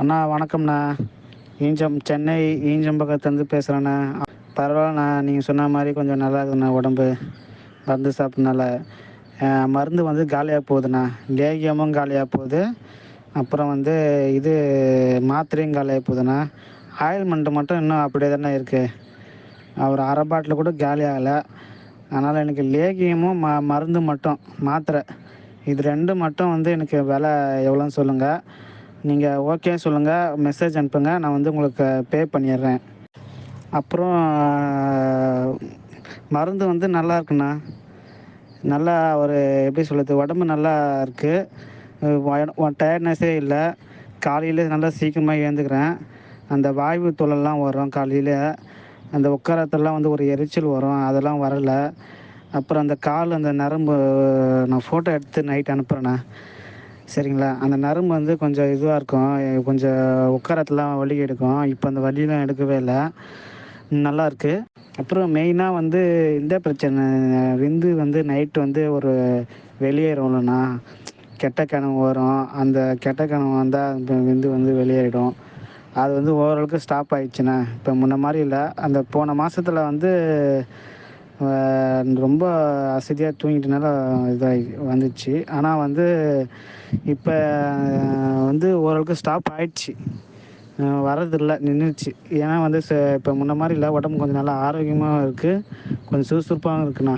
அண்ணா வணக்கம்ண்ணா. ஈஞ்சம் சென்னை ஈஞ்சம்பக்கத்துலேருந்து பேசுகிறேண்ணா பரவாயில்லண்ணா நீங்கள் சொன்ன மாதிரி கொஞ்சம் நல்லா இருக்குதுண்ணா உடம்பு. மருந்து சாப்பிட்றதுனால மருந்து வந்து காலியாக போகுதுண்ணா. லேகியமும் காலியாக போகுது. அப்புறம் வந்து இது மாத்திரையும் காலியாக போகுதுண்ணா. ஆயில்மெண்ட்டு மட்டும் இன்னும் அப்படியே தானே இருக்குது ஒரு அரை பாட்டில் கூட காலி ஆகலை. அதனால் எனக்கு லேகியமும் ம மருந்து மட்டும் மாத்திரை. இது ரெண்டு மட்டும் வந்து எனக்கு விலை எவ்வளோன்னு சொல்லுங்கள் நீங்கள் ஓகே சொல்லுங்கள் மெசேஜ் அனுப்புங்க. நான் வந்து உங்களுக்கு பே பண்ணிடுறேன். அப்புறம் மருந்து வந்து நல்லா இருக்குண்ணா. நல்லா ஒரு எப்படி சொல்கிறது உடம்பு நல்லா இருக்குது டயர்ட்னஸே இல்லை. காலையில் நல்லா சீக்கிரமாக எழுந்துக்கிறேன். அந்த வாய்வு தொழிலெலாம் வரும் காலையில். அந்த உட்காரத்தெல்லாம் வந்து ஒரு எரிச்சல் வரும். அதெல்லாம் வரலை. அப்புறம் அந்த கால் அந்த நரம்பு நான் ஃபோட்டோ எடுத்து நைட் அனுப்புகிறேண்ணா சரிங்களா? அந்த நரம்பு வந்து கொஞ்சம் இதுவாக இருக்கும். கொஞ்சம் உட்காரத்துலாம் வலி எடுக்கும். இப்போ அந்த வலியெலாம் எடுக்கவே இல்லை. நல்லா இருக்குது அப்புறம் மெயினாக வந்து இந்த பிரச்சனை விந்து வந்து நைட்டு வந்து ஒரு வெளியேறும்லண்ணா. கெட்ட கனவு வரும். அந்த கெட்ட கனவு வந்தால் அந்த விந்து வந்து வெளியேறிடும். அது வந்து ஓரளவுக்கு ஸ்டாப் ஆயிடுச்சுண்ணே. இப்போ முன்ன மாதிரி இல்லை. அந்த போன மாதத்துல வந்து ரொம்ப அசதியாக தூங்கிட்டனால இதாகி வந்துச்சு. ஆனால் வந்து இப்போ வந்து ஓரளவுக்கு ஸ்டாப் ஆயிடுச்சு. வரதில்லை நின்றுச்சு ஏன்னா வந்து ச இப்போ முன்ன மாதிரி இல்லை உடம்பு கொஞ்சம் நல்லா ஆரோக்கியமாகவும் இருக்குது கொஞ்சம் சுறுசுறுப்பாகவும் இருக்குண்ணா.